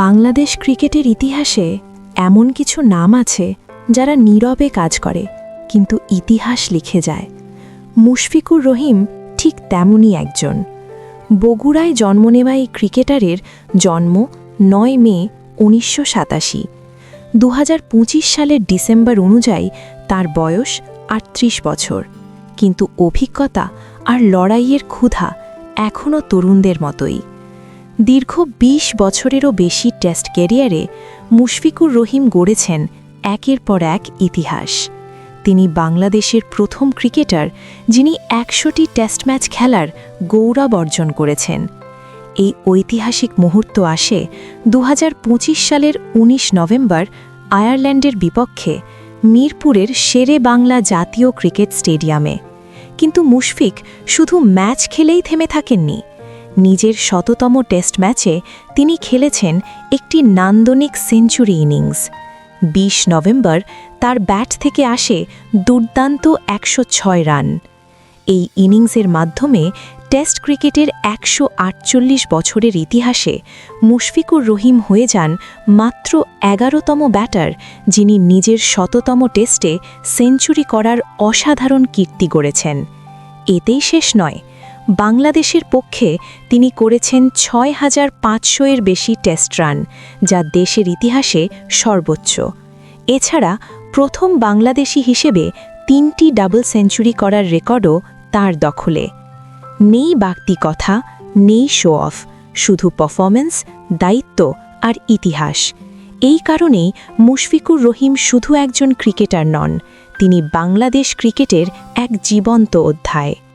বাংলাদেশ ক্রিকেটের ইতিহাসে এমন কিছু নাম আছে যারা নীরবে কাজ করে, কিন্তু ইতিহাস লিখে যায়। মুশফিকুর রহিম ঠিক তেমনই একজন। বগুড়ায় জন্ম নেওয়া এই ক্রিকেটারের জন্ম নয় মে উনিশশো সাতাশি। দু সালের ডিসেম্বর অনুযায়ী তার বয়স আটত্রিশ বছর। কিন্তু অভিজ্ঞতা আর লড়াইয়ের ক্ষুধা এখনও তরুণদের মতোই। দীর্ঘ ২০ বছরেরও বেশি টেস্ট ক্যারিয়ারে মুশফিকুর রহিম গড়েছেন একের পর এক ইতিহাস। তিনি বাংলাদেশের প্রথম ক্রিকেটার যিনি একশোটি টেস্ট ম্যাচ খেলার গৌরব অর্জন করেছেন। এই ঐতিহাসিক মুহূর্ত আসে দু হাজার পঁচিশ সালের ১৯ নভেম্বর আয়ারল্যান্ডের বিপক্ষে মিরপুরের শেরে বাংলা জাতীয় ক্রিকেট স্টেডিয়ামে। কিন্তু মুশফিক শুধু ম্যাচ খেলেই থেমে থাকেননি নিজের শততম টেস্ট ম্যাচে তিনি খেলেছেন একটি নান্দনিক সেঞ্চুরি ইনিংস। ২০ নভেম্বর তার ব্যাট থেকে আসে দুর্দান্ত একশো ছয় রান। এই ইনিংসের মাধ্যমে টেস্ট ক্রিকেটের একশো আটচল্লিশ বছরের ইতিহাসে মুশফিকুর রহিম হয়ে যান মাত্র এগারোতম ব্যাটার, যিনি নিজের শততম টেস্টে সেঞ্চুরি করার অসাধারণ কীর্তি গড়েছেন। এতেই শেষ নয় বাংলাদেশের পক্ষে তিনি করেছেন ছয় হাজার পাঁচশো এর বেশি টেস্ট রান, যা দেশের ইতিহাসে সর্বোচ্চ। এছাড়া প্রথম বাংলাদেশি হিসেবে তিনটি ডাবল সেঞ্চুরি করার রেকর্ডও তার দখলে। নেই বাড়তি কথা, নেই শো অফ শুধু পারফরমেন্স দায়িত্ব আর ইতিহাস। এই কারণেই মুশফিকুর রহিম শুধু একজন ক্রিকেটার নন, তিনি বাংলাদেশ ক্রিকেটের এক জীবন্ত অধ্যায়।